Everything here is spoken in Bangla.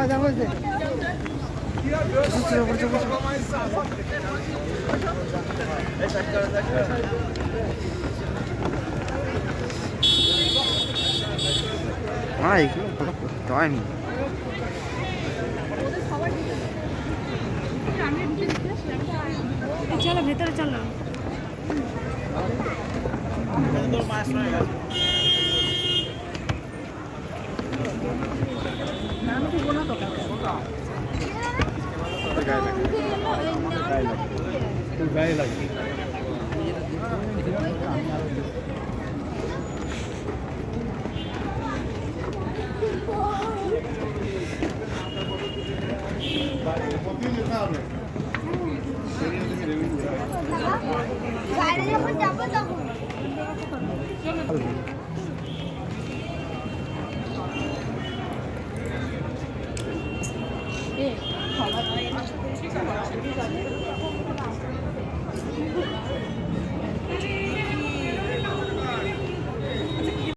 না চলো ভেতরে চলো বাইরে যখন যাবো তখন সমাধান।